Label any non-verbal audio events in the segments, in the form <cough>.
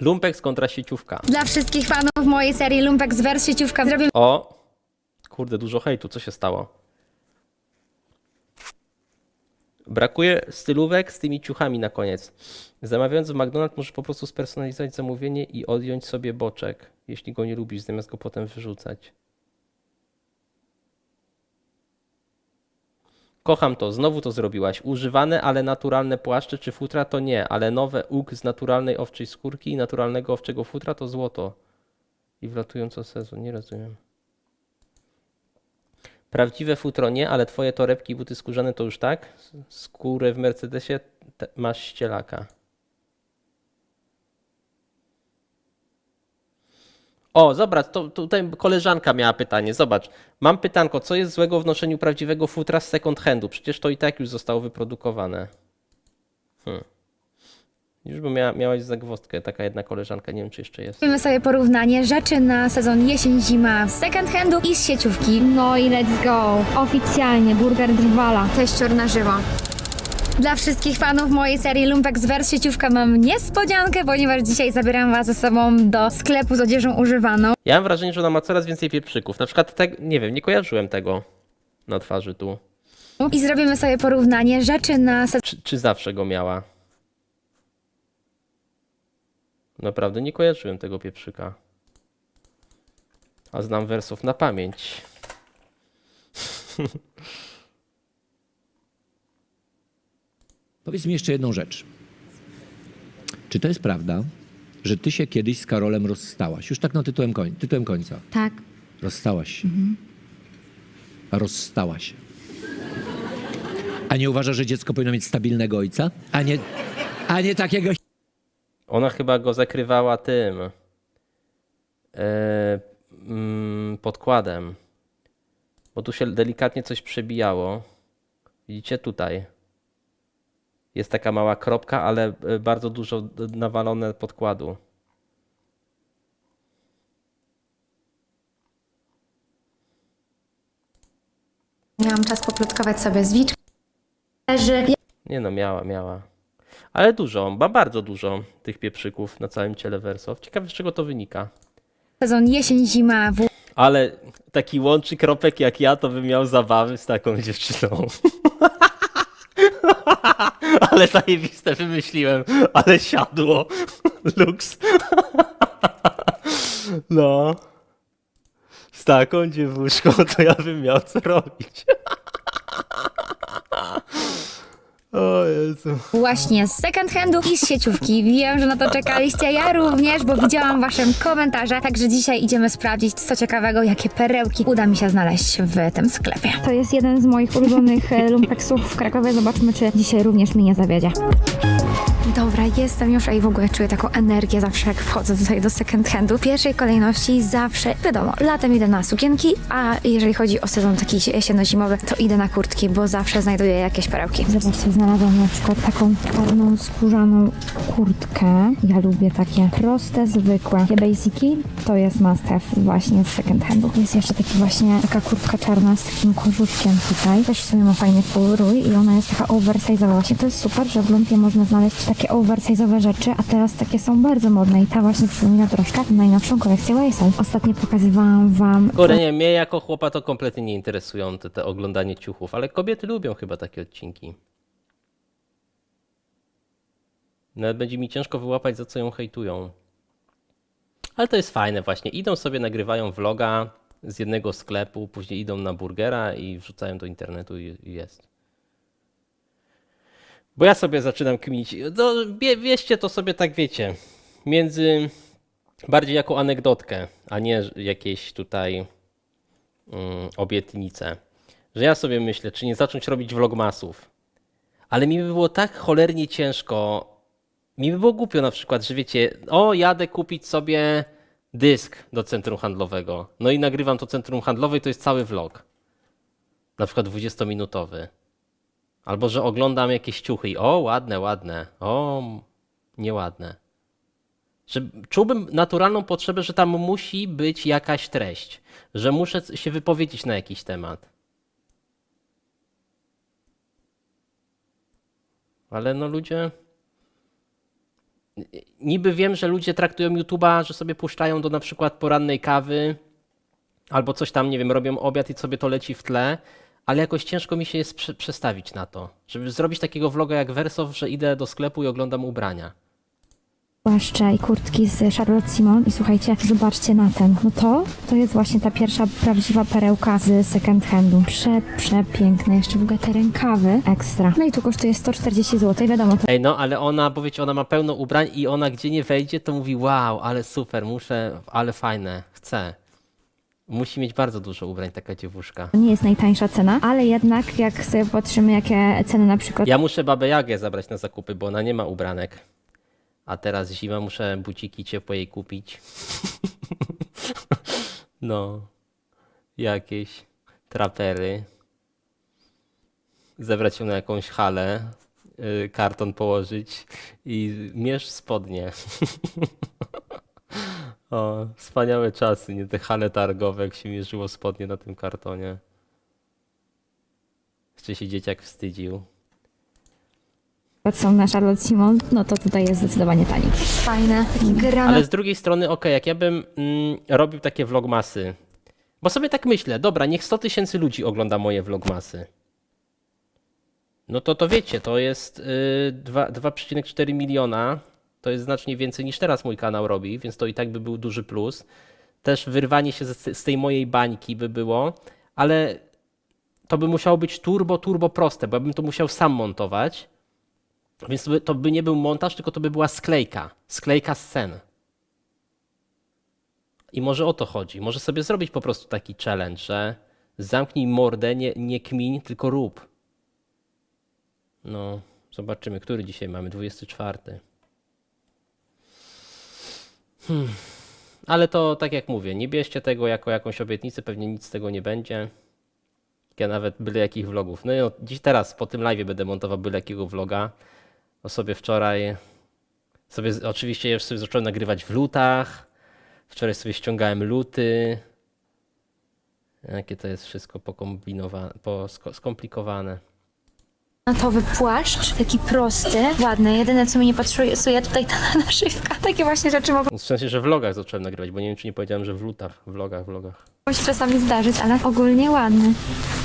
Lumpex kontra sieciówka. Dla wszystkich fanów mojej serii Lumpek z sieciówka zrobimy O! Kurde, dużo hejtu, co się stało? Brakuje stylówek z tymi ciuchami na koniec. Zamawiając w McDonald's możesz po prostu spersonalizować zamówienie i odjąć sobie boczek, jeśli go nie lubisz, zamiast go potem wyrzucać. Kocham to, znowu to zrobiłaś. Używane, ale naturalne płaszcze czy futra to nie, ale nowe uk z naturalnej owczej skórki i naturalnego owczego futra to złoto. I wlatująco sezon, nie rozumiem. Prawdziwe futro nie, ale twoje torebki i buty skórzane to już tak? Skórę w Mercedesie masz ścielaka. O, zobacz, to, tutaj koleżanka miała pytanie. Zobacz, mam pytanko, co jest złego w noszeniu prawdziwego futra z second handu? Przecież to i tak już zostało wyprodukowane. Hmm. Już by miała, miałaś zagwozdkę, taka jedna koleżanka, nie wiem czy jeszcze jest. sobie porównanie rzeczy na sezon jesień-zima z second handu i z sieciówki. No i let's go. Oficjalnie burger drwala. Teścior na żywo. Dla wszystkich fanów mojej serii Lumpek z sieciówka mam niespodziankę, ponieważ dzisiaj zabieram Was ze sobą do sklepu z odzieżą używaną. Ja mam wrażenie, że ona ma coraz więcej pieprzyków. Na przykład, te, nie wiem, nie kojarzyłem tego na twarzy tu. I zrobimy sobie porównanie rzeczy na Czy, czy zawsze go miała? Naprawdę nie kojarzyłem tego pieprzyka. A znam wersów na pamięć. <laughs> Powiedz mi jeszcze jedną rzecz. Czy to jest prawda, że ty się kiedyś z Karolem rozstałaś? Już tak na tytułem, koń, tytułem końca. Tak. Rozstałaś się. A rozstała się. A nie uważasz, że dziecko powinno mieć stabilnego ojca? A nie, a nie takiego Ona chyba go zakrywała tym. E, mm, podkładem. Bo tu się delikatnie coś przebijało. Widzicie tutaj. Jest taka mała kropka, ale e, bardzo dużo nawalone podkładu. miałam czas poplotkować sobie z. Leży Nie no, miała, miała. Ale dużo, ma bardzo dużo tych pieprzyków na całym ciele Wersow. Ciekawe z czego to wynika. sezon jesień-zima w Ale taki łączy kropek jak ja, to bym miał zabawy z taką dziewczyną. <laughs> <laughs> ale zajebiste wymyśliłem, ale siadło. <laughs> Lux. <laughs> no. Z taką dziewuszką to ja bym miał co robić. O Jezu. Właśnie z second handu i z sieciówki. Wiem, że na to czekaliście, ja również, bo widziałam wasze komentarze, także dzisiaj idziemy sprawdzić co ciekawego, jakie perełki uda mi się znaleźć w tym sklepie. To jest jeden z moich ulubionych e, lumpeksów w Krakowie. Zobaczmy, czy dzisiaj również mnie nie zawiedzie. Dobra, jestem już i w ogóle czuję taką energię zawsze jak wchodzę tutaj do second handu. W pierwszej kolejności zawsze, wiadomo, latem idę na sukienki, a jeżeli chodzi o sezon taki jesienno-zimowy, to idę na kurtki, bo zawsze znajduję jakieś perełki. Zobaczcie, znalazłam na przykład taką czarną, skórzaną kurtkę. Ja lubię takie proste, zwykłe. Takie basiki to jest must have właśnie z second handu. Jest jeszcze taki właśnie taka kurtka czarna z takim kożuszkiem tutaj. Też w sumie ma fajny rój i ona jest taka oversize'owa. Właśnie to jest super, że w lumpie można znaleźć takie oversize'owe rzeczy, a teraz takie są bardzo modne i ta właśnie przypomina troszkę najnowszą kolekcję Wayside. Ostatnio pokazywałam wam Kurde, nie, mnie jako chłopa to kompletnie nie interesują te, te oglądanie ciuchów, ale kobiety lubią chyba takie odcinki. Nawet będzie mi ciężko wyłapać, za co ją hejtują. Ale to jest fajne właśnie. Idą sobie, nagrywają vloga z jednego sklepu, później idą na burgera i wrzucają do internetu i i jest. Bo ja sobie zaczynam kminić. No, wie, wieście to sobie tak wiecie. Między bardziej jako anegdotkę, a nie jakieś tutaj mm, obietnice. Że ja sobie myślę, czy nie zacząć robić vlogmasów. Ale mi by było tak cholernie ciężko. Mi by było głupio na przykład, że wiecie, o jadę kupić sobie dysk do centrum handlowego. No i nagrywam to centrum handlowe i to jest cały vlog. Na przykład 20-minutowy. Albo że oglądam jakieś ciuchy i o, ładne, ładne. O, nieładne. Że czułbym naturalną potrzebę, że tam musi być jakaś treść, że muszę się wypowiedzieć na jakiś temat. Ale no ludzie niby wiem, że ludzie traktują YouTube'a, że sobie puszczają do na przykład porannej kawy albo coś tam, nie wiem, robią obiad i sobie to leci w tle, ale jakoś ciężko mi się jest prze przestawić na to, żeby zrobić takiego vloga jak Wersow, że idę do sklepu i oglądam ubrania. płaszcze i kurtki z Charlotte Simon i słuchajcie, zobaczcie na ten. No to, to jest właśnie ta pierwsza prawdziwa perełka z second handu. Prze, przepiękne. Jeszcze w ogóle te rękawy ekstra. No i tu kosztuje 140 zł. Wiadomo, to Ej, no ale ona, bo wiecie, ona ma pełno ubrań i ona gdzie nie wejdzie, to mówi wow, ale super, muszę, ale fajne, chcę. Musi mieć bardzo dużo ubrań taka dziewuszka. nie jest najtańsza cena, ale jednak jak sobie patrzymy, jakie ceny na przykład Ja muszę babę Jagę zabrać na zakupy, bo ona nie ma ubranek. A teraz zima, muszę buciki ciepłe jej kupić. <laughs> no, jakieś trapery. Zebrać ją na jakąś halę, y, karton położyć i mierz spodnie. <laughs> o, wspaniałe czasy, nie te hale targowe, jak się mierzyło spodnie na tym kartonie. Jeszcze się dzieciak wstydził. są na Charlotte Simon, no to tutaj jest zdecydowanie taniej. Fajne, granat. Ale z drugiej strony, okej, jak ja bym mm, robił takie vlogmasy, bo sobie tak myślę, dobra, niech 100 tysięcy ludzi ogląda moje vlogmasy. No to to wiecie, to jest y, dwa- 2,4 miliona, to jest znacznie więcej niż teraz mój kanał robi, więc to i tak by był duży plus. Też wyrwanie się z, z tej mojej bańki by było, ale to by musiało być turbo, turbo proste, bo ja bym to musiał sam montować. Więc to by, to by nie był montaż, tylko to by była sklejka. Sklejka scen. I może o to chodzi. Może sobie zrobić po prostu taki challenge, że zamknij mordę, nie, nie kmiń, tylko rób. No, zobaczymy, który dzisiaj mamy, 24. Hmm. Ale to tak jak mówię, nie bierzcie tego jako jakąś obietnicę, pewnie nic z tego nie będzie. Ja nawet byle jakich vlogów. No, no dziś teraz po tym live będę montował byle jakiego vloga. O sobie wczoraj sobie oczywiście już sobie zacząłem nagrywać w lutach. Wczoraj sobie ściągałem luty. Jakie to jest wszystko pokombinowane, po, sko- skomplikowane. Granatowy płaszcz, taki prosty, ładny. Jedyne co mi nie pasuje tutaj ta naszywka. Takie właśnie rzeczy mogą W sensie, że w vlogach zacząłem nagrywać, bo nie wiem, czy nie powiedziałem, że w lutach, vlogach, vlogach. się czasami zdarzyć, ale ogólnie ładny.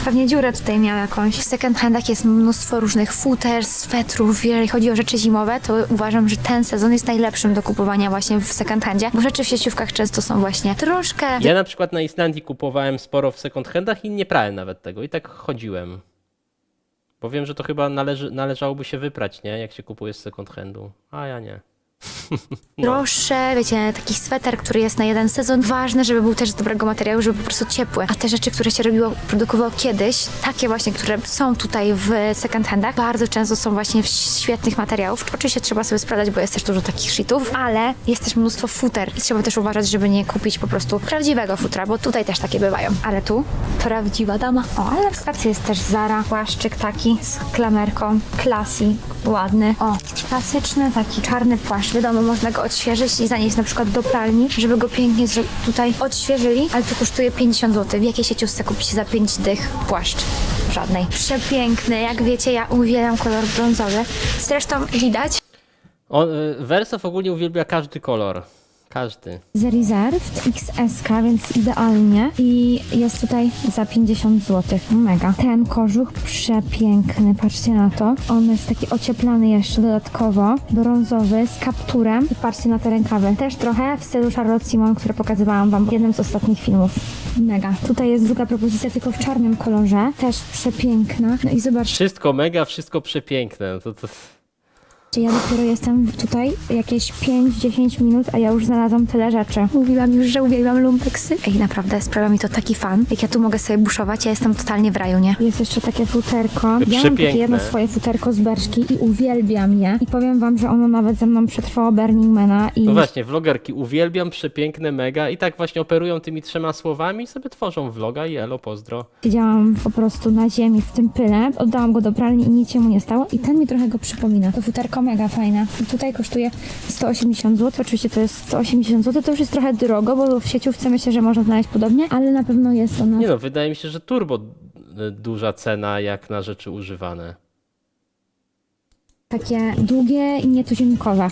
Pewnie dziurę tutaj miał jakąś. W second handach jest mnóstwo różnych futer, swetrów. Jeżeli chodzi o rzeczy zimowe, to uważam, że ten sezon jest najlepszym do kupowania właśnie w second handzie, bo rzeczy w sieciówkach często są właśnie troszkę Ja na przykład na Islandii kupowałem sporo w second handach i nie prałem nawet tego. I tak chodziłem. Bo wiem, że to chyba należy, należałoby się wyprać, nie? Jak się kupuje z second handu. A ja nie. Droższe, wiecie, taki sweter, który jest na jeden sezon. Ważne, żeby był też z dobrego materiału, żeby po prostu ciepły. A te rzeczy, które się robiło, produkowało kiedyś, takie właśnie, które są tutaj w second handach, bardzo często są właśnie w świetnych materiałów. Oczywiście trzeba sobie sprawdzać, bo jest też dużo takich shitów, ale jest też mnóstwo futer i trzeba też uważać, żeby nie kupić po prostu prawdziwego futra, bo tutaj też takie bywają. Ale tu prawdziwa dama. O, ale w sklepie jest też Zara, płaszczyk taki z klamerką, classy, ładny. O, klasyczny taki czarny płaszcz. Wiadomo, można go odświeżyć i zanieść na przykład do pralni, żeby go pięknie tutaj odświeżyli, ale to kosztuje 50 zł. W jakiej sieciówce kupić za 5 dych płaszcz? Żadnej. Przepiękny, jak wiecie, ja uwielbiam kolor brązowy. Zresztą widać, On, y, Wersow ogólnie uwielbia każdy kolor. Każdy. z Reserved XS, więc idealnie i jest tutaj za 50 zł. Mega. Ten kożuch przepiękny, patrzcie na to. On jest taki ocieplany jeszcze dodatkowo, brązowy, z kapturem i patrzcie na te rękawy. Też trochę w stylu Charlotte Simon, które pokazywałam wam w jednym z ostatnich filmów. Mega. Tutaj jest druga propozycja, tylko w czarnym kolorze. Też przepiękna. No i zobaczcie, Wszystko mega, wszystko przepiękne. No To, to... ja dopiero jestem tutaj jakieś 5-10 minut, a ja już znalazłam tyle rzeczy. mówiłam już, że uwielbiam lumpeksy. Ej, naprawdę, sprawia mi to taki fan. Jak ja tu mogę sobie buszować, ja jestem totalnie w raju, nie? Jest jeszcze takie futerko. Ja mam takie Przepiękne. jedno swoje futerko z beczki i uwielbiam je. I powiem wam, że ono nawet ze mną przetrwało Burning Mana i No właśnie, vlogerki uwielbiam, przepiękne, mega i tak właśnie operują tymi trzema słowami i sobie tworzą vloga i elo, pozdro. siedziałam po prostu na ziemi w tym pyle. Oddałam go do pralni i nic się mu nie stało. I ten mi trochę go przypomina. To futerko mega fajne. I tutaj kosztuje 180 zł. Oczywiście to jest 180 zł. To już jest trochę drogo, bo w sieciówce myślę, że można znaleźć podobnie, ale na pewno jest ona Nie no, wydaje mi się, że turbo y, duża cena jak na rzeczy używane. takie długie i nietuzinkowe.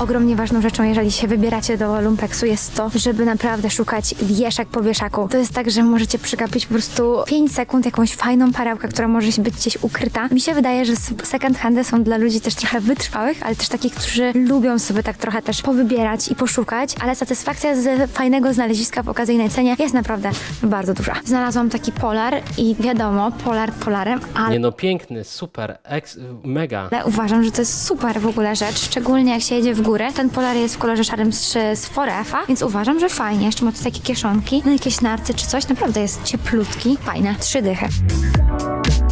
Ogromnie ważną rzeczą, jeżeli się wybieracie do lumpeksu, jest to, żeby naprawdę szukać wieszak po wieszaku. To jest tak, że możecie przegapić po prostu 5 sekund jakąś fajną perełkę, która może być gdzieś ukryta. Mi się wydaje, że second handy są dla ludzi też trochę wytrwałych, ale też takich, którzy lubią sobie tak trochę też powybierać i poszukać, ale satysfakcja z fajnego znaleziska w okazyjnej cenie jest naprawdę bardzo duża. Znalazłam taki polar i wiadomo, polar polarem, ale Nie no, piękny, super, ex, mega. ale uważam, że to jest super w ogóle rzecz, szczególnie jak się jedzie w górę. Ten polar jest w kolorze szarym z, z Forefa, więc uważam, że fajnie. Jeszcze ma tu takie kieszonki, no jakieś narty czy coś. Naprawdę jest cieplutki, fajne. Trzy dychy.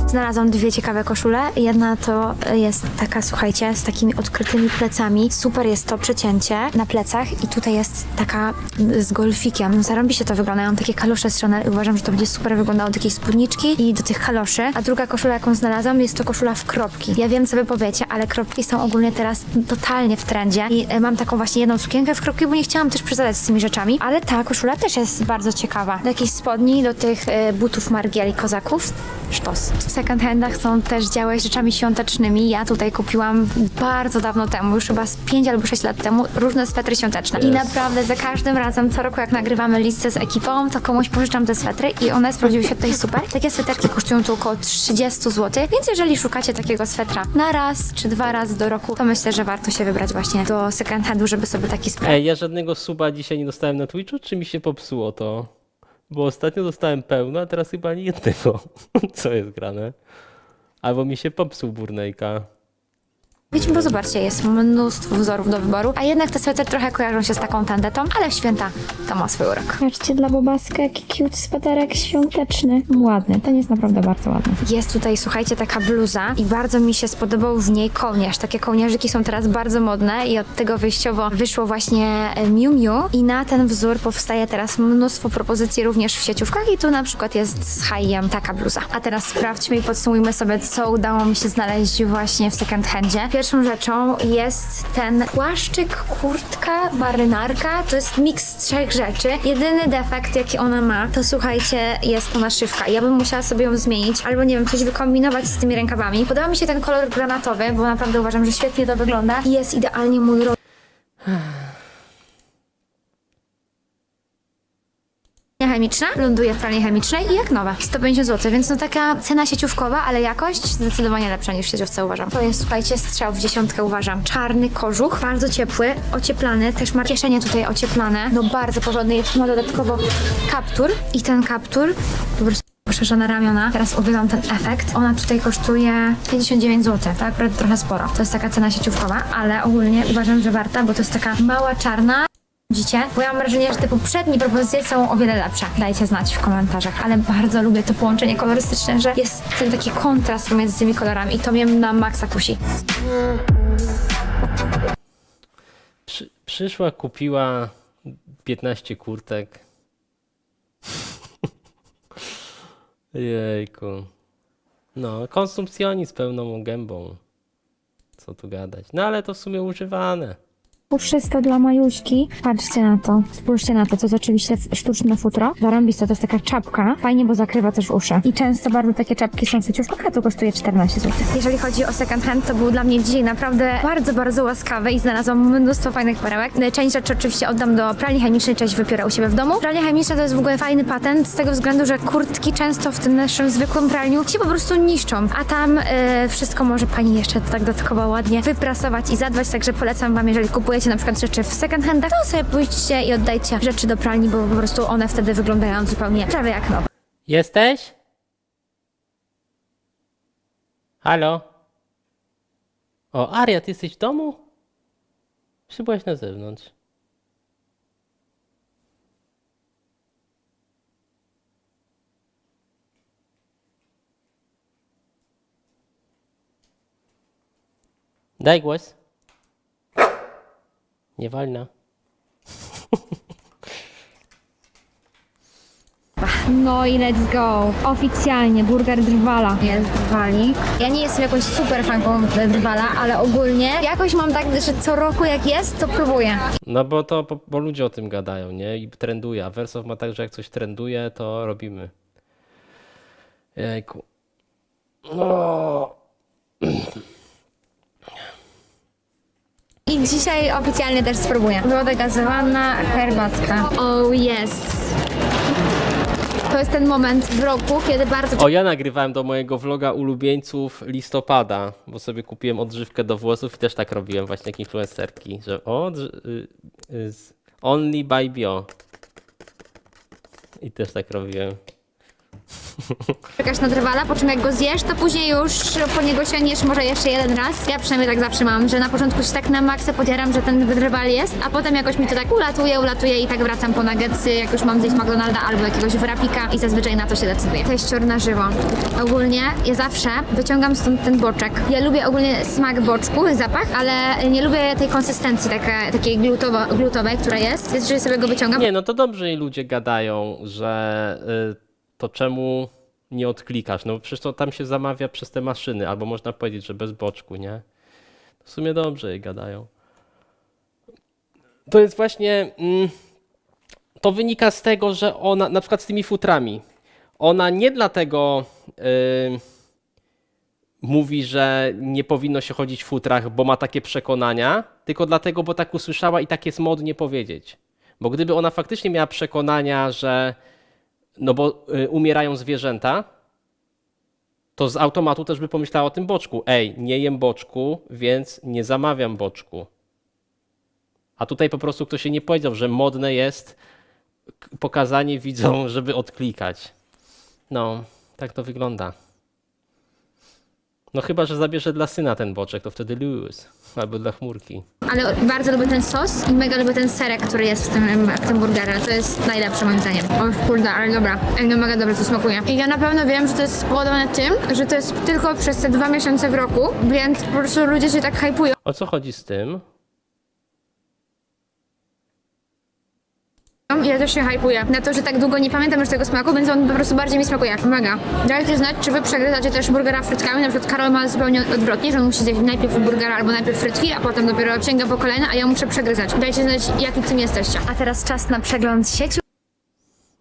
Znalazłam dwie ciekawe koszule. Jedna to jest taka, słuchajcie, z takimi odkrytymi plecami. Super jest to przecięcie na plecach i tutaj jest taka z golfikiem. Zarąbiście to wygląda. Ja mam takie kalosze z Chanel i uważam, że to będzie super wyglądało do takiej spódniczki i do tych kaloszy. A druga koszula, jaką znalazłam, jest to koszula w kropki. Ja wiem, co wy powiecie, ale kropki są ogólnie teraz totalnie w trendzie i e, mam taką właśnie jedną sukienkę w kropki, bo nie chciałam też przesadzać z tymi rzeczami, ale ta koszula też jest bardzo ciekawa. Do jakichś spodni, do tych e, butów margieli kozaków. Sztos. W second handach są też działy z rzeczami świątecznymi. Ja tutaj kupiłam bardzo dawno temu, już chyba z 5 albo 6 lat temu, różne swetry świąteczne. I naprawdę za każdym razem, co roku jak nagrywamy listę z ekipą, to komuś pożyczam te swetry i one sprawdziły się tutaj super. Takie sweterki kosztują tu około 30 zł, więc jeżeli szukacie takiego swetra na raz czy dwa razy do roku, to myślę, że warto się wybrać właśnie do second handu, żeby sobie taki sprawdzić. Ej, ja żadnego suba dzisiaj nie dostałem na Twitchu, czy mi się popsuło to? Bo ostatnio dostałem pełno, a teraz chyba ani jednego. <laughs> Co jest grane? Albo mi się popsuł burnejka. Wiecie, bo zobaczcie, jest mnóstwo wzorów do wyboru, a jednak te swetry trochę kojarzą się z taką tandetą, ale w święta to ma swój urok. Patrzcie, dla Bobaska jaki cute sweterek świąteczny. Ładny, ten jest naprawdę bardzo ładny. Jest tutaj, słuchajcie, taka bluza i bardzo mi się spodobał w niej kołnierz. Takie kołnierzyki są teraz bardzo modne i od tego wyjściowo wyszło właśnie e, Miu Miu i na ten wzór powstaje teraz mnóstwo propozycji również w sieciówkach i tu na przykład jest z Haiem taka bluza. A teraz sprawdźmy i podsumujmy sobie, co udało mi się znaleźć właśnie w second handzie. Pierwszą rzeczą jest ten płaszczyk, kurtka, marynarka. To jest miks trzech rzeczy. Jedyny defekt, jaki ona ma, to słuchajcie, jest to naszywka. Ja bym musiała sobie ją zmienić, albo nie wiem, coś wykombinować z tymi rękawami. Podoba mi się ten kolor granatowy, bo naprawdę uważam, że świetnie to wygląda i jest idealnie mój rodzaj. Chemiczna, ląduje w pralni chemicznej i jak nowa. 150 zł, więc no taka cena sieciówkowa, ale jakość zdecydowanie lepsza niż w sieciówce uważam. To jest, słuchajcie, strzał w dziesiątkę uważam. Czarny kożuch, bardzo ciepły, ocieplany, też ma kieszenie tutaj ocieplane, no bardzo porządny, jeszcze ma dodatkowo kaptur i ten kaptur po prostu poszerzone ramiona. Teraz uwielbiam ten efekt. Ona tutaj kosztuje 59 zł, tak? Akurat trochę sporo. To jest taka cena sieciówkowa, ale ogólnie uważam, że warta, bo to jest taka mała czarna, Widzicie? Bo ja mam wrażenie, że te poprzednie propozycje są o wiele lepsze. Dajcie znać w komentarzach, ale bardzo lubię to połączenie kolorystyczne, że jest ten taki kontrast pomiędzy tymi kolorami i to mnie na maksa kusi. Przy, przyszła, kupiła 15 kurtek. <laughs> Jejku. No, konsumpcjonizm pełną gębą. Co tu gadać. No ale to w sumie używane. Puszyste dla Majuśki. Patrzcie na to. Spójrzcie na to, to jest oczywiście sztuczne futro. Zarąbiste, to jest taka czapka. Fajnie, bo zakrywa też uszy. I często bardzo takie czapki są w sieciówkach, a tu kosztuje 14 zł. Jeżeli chodzi o second hand, to był dla mnie dzisiaj naprawdę bardzo, bardzo łaskawy i znalazłam mnóstwo fajnych perełek. Część rzeczy oczywiście oddam do pralni chemicznej, część wypiorę u siebie w domu. Pralnia chemiczna to jest w ogóle fajny patent z tego względu, że kurtki często w tym naszym zwykłym pralniu się po prostu niszczą, a tam e, wszystko może pani jeszcze tak dodatkowo ładnie wyprasować i zadbać, także polecam wam, jeżeli kupujecie na przykład rzeczy w second handach, to sobie pójdźcie i oddajcie rzeczy do pralni, bo po prostu one wtedy wyglądają zupełnie prawie jak nowe. Jesteś? Halo? O, Aria, ty jesteś w domu? Czy na zewnątrz? Daj głos. Nie wolno. No i let's go. Oficjalnie, burger drwala. jest drwalik. Ja nie jestem jakąś super fanką drwala, ale ogólnie jakoś mam tak, że co roku jak jest, to próbuję. No bo to, bo, bo ludzie o tym gadają, nie? I trenduje. A Wersow ma tak, że jak coś trenduje, to robimy. Jejku. No. <clears throat> I dzisiaj oficjalnie też spróbuję. Woda gazowana, herbatka. Oh yes. To jest ten moment w roku, kiedy bardzo O, ja nagrywałem do mojego vloga ulubieńców listopada, bo sobie kupiłem odżywkę do włosów i też tak robiłem właśnie jak influencerki, że o, drz- y, y, z- only by bio. I też tak robiłem. Czekasz na drwala, po czym jak go zjesz, to później już po niego sięgniesz może jeszcze jeden raz. Ja przynajmniej tak zawsze mam, że na początku się tak na maksa podjaram, że ten drwal jest, a potem jakoś mi to tak ulatuje, ulatuje i tak wracam po nuggetsy, jak już mam zjeść McDonalda albo jakiegoś wrapika i zazwyczaj na to się decyduję. Teścior na żywo. Ogólnie ja zawsze wyciągam stąd ten boczek. Ja lubię ogólnie smak boczku, zapach, ale nie lubię tej konsystencji taka, takiej glutowo, glutowej, która jest, więc jeżeli sobie go wyciągam, Nie, no to dobrze i ludzie gadają, że y, to czemu nie odklikasz? No przecież to tam się zamawia przez te maszyny, albo można powiedzieć, że bez boczku, nie? W sumie dobrze jej gadają. To jest właśnie. Mm, to wynika z tego, że ona, na przykład z tymi futrami, ona nie dlatego y, mówi, że nie powinno się chodzić w futrach, bo ma takie przekonania, tylko dlatego, bo tak usłyszała i tak jest modnie powiedzieć. Bo gdyby ona faktycznie miała przekonania, że no bo y, umierają zwierzęta, to z automatu też by pomyślała o tym boczku. Ej, nie jem boczku, więc nie zamawiam boczku. A tutaj po prostu ktoś się nie powiedział, że modne jest pokazanie widzom, <laughs> żeby odklikać. No, tak to wygląda. No chyba, że zabierze dla syna ten boczek, to wtedy lose. Albo dla chmurki. Ale bardzo lubię ten sos i mega lubię ten serek, który jest w tym, w tym burgerze. To jest najlepsze moim zdaniem. O kurde, ale dobra. Ej, No mega dobrze to smakuje. I ja na pewno wiem, że to jest spowodowane tym, że to jest tylko przez te dwa miesiące w roku, więc po prostu ludzie się tak hypują. O co chodzi z tym? I ja też się hypuję na to, że tak długo nie pamiętam już tego smaku, więc on po prostu bardziej mi smakuje. Mega. Dajcie znać, czy wy przegryzacie też burgera frytkami. Na przykład Karol ma zupełnie odwrotnie, że on musi zjeść najpierw burgera albo najpierw frytki, a potem dopiero sięga po kolejne, a ja muszę przegryzać. Dajcie znać, jaki tym jesteście. A teraz czas na przegląd sieci.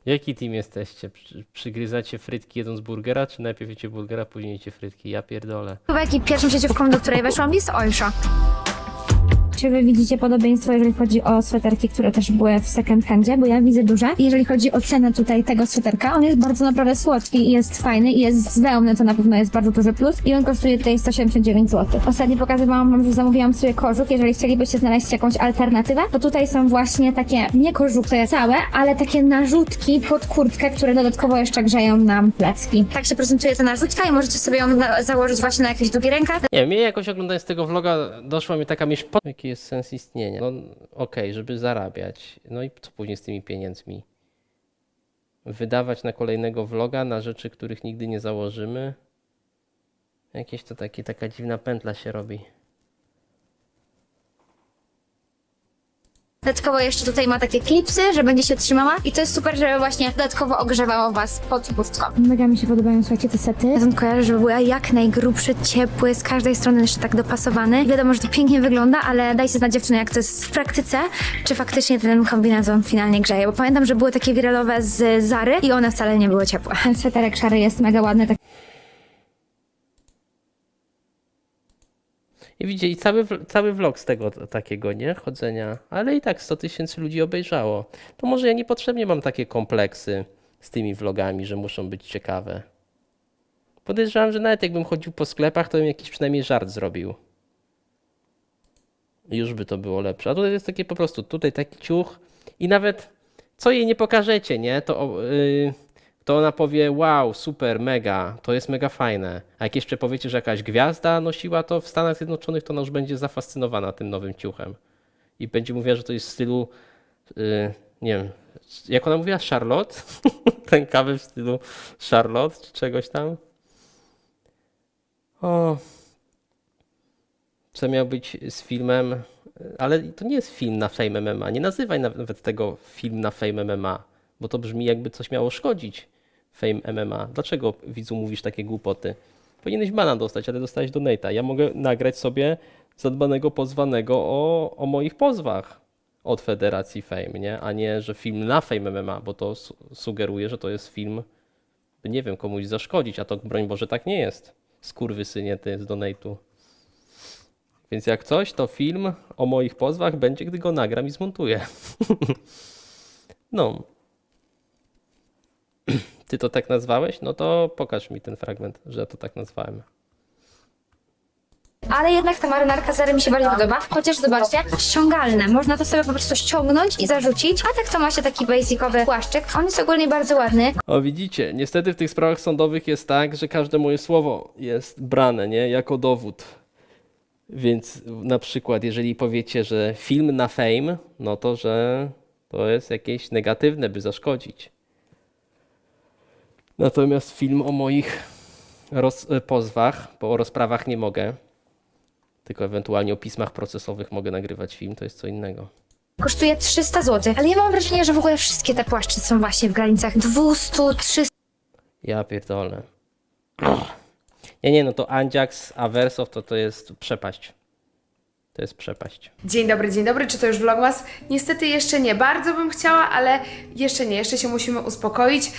Jaki team jesteście? Przy, przygryzacie frytki jedząc burgera, czy najpierw jecie burgera, później jecie frytki? Ja pierdolę. I pierwszą sieciówką, do której weszłam jest Oysho. Czy wy widzicie podobieństwo, jeżeli chodzi o sweterki, które też były w second handzie? Bo ja widzę duże. Jeżeli chodzi o cenę tutaj tego sweterka, on jest bardzo naprawdę słodki i jest fajny i jest z wełny, to na pewno jest bardzo duży plus. I on kosztuje tutaj 179 zł. Ostatnio pokazywałam wam, że zamówiłam sobie kożuk. Jeżeli chcielibyście znaleźć jakąś alternatywę, to tutaj są właśnie takie, nie kożuchy całe, ale takie narzutki pod kurtkę, które dodatkowo jeszcze grzeją nam plecki. Tak się prezentuje ta narzutka i możecie sobie ją założyć właśnie na jakieś długie rękaw. Nie mnie jakoś oglądając tego vloga doszła mi taka myśl, po... jaki jest sens istnienia? No okej, żeby zarabiać. No i co później z tymi pieniędzmi? Wydawać na kolejnego vloga na rzeczy, których nigdy nie założymy? Jakieś to takie, taka dziwna pętla się robi. Dodatkowo jeszcze tutaj ma takie klipsy, że będzie się trzymała i to jest super, żeby właśnie dodatkowo ogrzewało was pod pustką. Mega mi się podobają, słuchajcie, te sety. Ja kojarzę, żeby była jak najgrubszy, ciepły, z każdej strony jeszcze tak dopasowany. Wiadomo, że to pięknie wygląda, ale dajcie znać dziewczyny, jak to jest w praktyce, czy faktycznie ten kombinezon finalnie grzeje, bo pamiętam, że były takie wiralowe z Zary i one wcale nie były ciepłe. Ten sweterek szary jest mega ładny, tak I widzieli cały, cały vlog z tego takiego, nie? Chodzenia. Ale i tak 100 tysięcy ludzi obejrzało. To może ja niepotrzebnie mam takie kompleksy z tymi vlogami, że muszą być ciekawe. Podejrzewam, że nawet jakbym chodził po sklepach, to bym jakiś przynajmniej żart zrobił. Już by to było lepsze. A tutaj jest takie po prostu, tutaj taki ciuch i nawet co jej nie pokażecie, nie? To, yy, to ona powie, wow, super, mega, to jest mega fajne. A jak jeszcze powiecie, że jakaś gwiazda nosiła to w Stanach Zjednoczonych, to ona już będzie zafascynowana tym nowym ciuchem. I będzie mówiła, że to jest w stylu, yy, nie wiem, jak ona mówiła, Charlotte? <laughs> Rękawy w stylu Charlotte czy czegoś tam. O, co miał być z filmem, ale to nie jest film na Fame MMA. Nie nazywaj nawet tego film na Fame MMA, bo to brzmi jakby coś miało szkodzić Fame MMA. Dlaczego widzu mówisz takie głupoty? Powinieneś bana dostać, ale dostałeś donate'a. Ja mogę nagrać sobie zadbanego pozwanego o, o moich pozwach od Federacji Fame, nie? A nie, że film na Fame MMA, bo to su- sugeruje, że to jest film, by nie wiem, komuś zaszkodzić, a to broń Boże tak nie jest. Skurwysynie ty z donate'u. Więc jak coś, to film o moich pozwach będzie, gdy go nagram i zmontuję. <laughs> no. <clears throat> Ty to tak nazwałeś? No to pokaż mi ten fragment, że to tak nazwałem. Ale jednak ta marynarka Zary mi się bardziej podoba. Chociaż zobaczcie, ściągalne. Można to sobie po prostu ściągnąć i zarzucić. A tak to ma się taki basicowy płaszczyk. On jest ogólnie bardzo ładny. O widzicie, niestety w tych sprawach sądowych jest tak, że każde moje słowo jest brane, nie, jako dowód. Więc na przykład, jeżeli powiecie, że film na fame, no to że to jest jakieś negatywne, by zaszkodzić. Natomiast film o moich roz- e, pozwach, bo o rozprawach nie mogę, tylko ewentualnie o pismach procesowych mogę nagrywać film, to jest co innego. Kosztuje 300 zł. Ale ja mam wrażenie, że w ogóle wszystkie te płaszcze są właśnie w granicach 200, 300 Ja pierdolę. Nie, nie, no to Anjax, Aversoft to to jest przepaść. To jest przepaść. Dzień dobry, dzień dobry, czy to już vlogmas? Niestety jeszcze nie, bardzo bym chciała, ale jeszcze nie, jeszcze się musimy uspokoić,